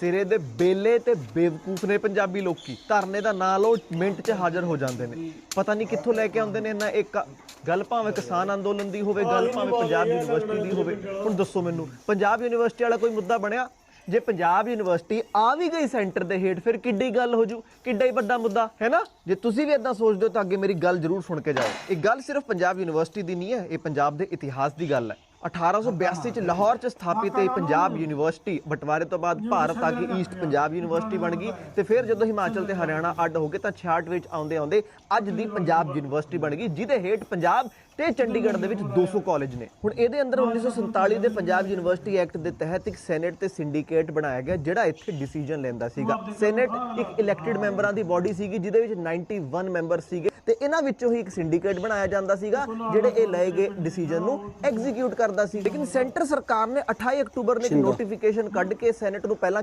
ਸਿਰੇ ਦੇ ਬੇਲੇ ਤੇ ਬੇਵਕੂਫ ਨੇ ਪੰਜਾਬੀ ਲੋਕੀ। ਧਰਨੇ ਦਾ ਨਾਂ ਲਓ ਮਿੰਟ 'ਚ ਹਾਜ਼ਰ ਹੋ ਜਾਂਦੇ ਨੇ। ਪਤਾ ਨਹੀਂ ਕਿੱਥੋਂ ਲੈ ਕੇ ਆਉਂਦੇ ਨੇ ਇਹਨਾਂ ਇੱਕ ਗੱਲ ਭਾਵੇਂ ਕਿਸਾਨ ਅੰਦੋਲਨ ਦੀ ਹੋਵੇ ਗੱਲ ਭਾਵੇਂ ਪੰਜਾਬ ਯੂਨੀਵਰਸਿਟੀ ਦੀ ਹੋਵੇ। ਹੁਣ ਦੱਸੋ ਮੈਨੂੰ ਪੰਜਾਬ ਯੂਨੀਵਰਸਿਟੀ ਵਾਲਾ ਕੋਈ ਮੁੱਦਾ ਬਣਿਆ? ਜੇ ਪੰਜਾਬ ਯੂਨੀਵਰਸਿਟੀ ਆ ਵੀ ਗਈ ਸੈਂਟਰ ਦੇ ਹੇਠ ਫਿਰ ਕਿੱਡੀ ਗੱਲ ਹੋ ਜੂ? ਕਿੱਡਾ ਹੀ ਵੱਡਾ ਮੁੱਦਾ ਹੈ ਨਾ? ਜੇ ਤੁਸੀਂ ਵੀ ਇਦਾਂ ਸੋਚਦੇ ਹੋ ਤਾਂ ਅੱਗੇ ਮੇਰੀ ਗੱਲ ਜ਼ਰੂਰ ਸੁਣ ਕੇ ਜਾਓ। ਇਹ ਗੱਲ ਸਿਰਫ ਪੰਜਾਬ ਯੂਨੀਵਰਸਿਟੀ ਦੀ ਨਹੀਂ ਹੈ ਇਹ ਪੰਜਾਬ ਦੇ ਇਤਿਹਾਸ ਦੀ ਗੱਲ ਹੈ। 1882 ਚ ਲਾਹੌਰ ਚ ਸਥਾਪਿਤ ਇਹ ਪੰਜਾਬ ਯੂਨੀਵਰਸਿਟੀ, ਬਟਵਾਰੇ ਤੋਂ ਬਾਅਦ ਭਾਰਤ ਆ ਕੇ ਈਸਟ ਪੰਜਾਬ ਯੂਨੀਵਰਸਿਟੀ ਬਣ ਗਈ ਤੇ ਫਿਰ ਜਦੋਂ ਹਿਮਾਚਲ ਤੇ ਹਰਿਆਣਾ ਅੱਡ ਹੋ ਗਏ ਤਾਂ 66 ਵਿੱਚ ਆਉਂਦੇ ਆਉਂਦੇ ਅੱਜ ਦੀ ਪੰਜਾਬ ਯੂਨੀਵਰਸਿਟੀ ਬਣ ਗਈ, ਜਿਹਦੇ ਹੇਠ ਪੰਜਾਬ ਤੇ ਚੰਡੀਗੜ੍ਹ ਦੇ ਵਿੱਚ 200 ਕਾਲਜ ਨੇ। ਹੁਣ ਇਹਦੇ ਅੰਦਰ 1947 ਦੇ ਪੰਜਾਬ ਯੂਨੀਵਰਸਿਟੀ ਐਕਟ ਦੇ ਤਹਿਤ ਇੱਕ ਸੈਨੇਟ ਤੇ ਸਿੰਡੀਕੇਟ ਬਣਾਇਆ ਗਿਆ, ਜਿਹੜਾ ਇੱਥੇ ਡਿਸੀਜਨ ਲੈਂਦਾ ਸੀਗਾ। ਸੈਨੇਟ ਇੱਕ ਇਲੈਕਟਿਡ ਮੈਂਬਰਾਂ ਦੀ ਬਾਡੀ ਸੀਗੀ, ਜਿਹਦੇ ਵਿੱਚ 91 ਮੈਂਬਰ ਸੀਗੇ। ਤੇ ਇਹਨਾਂ ਵਿੱਚੋਂ ਹੀ ਇੱਕ ਸਿੰਡੀਕੇਟ ਬਣਾਇਆ ਜਾਂਦਾ ਸੀਗਾ ਜਿਹੜੇ ਇਹ ਲਏ ਗਏ ਡਿਸੀਜਨ ਨੂੰ ਐਗਜ਼ੀਕਿਊਟ ਕਰਦਾ ਸੀ। ਲੇਕਿਨ ਸੈਂਟਰ ਸਰਕਾਰ ਨੇ 28 ਅਕਤੂਬਰ ਨੇ ਇੱਕ ਨੋਟੀਫਿਕੇਸ਼ਨ ਕੱਢ ਕੇ ਸੈਨੇਟ ਨੂੰ ਪਹਿਲਾਂ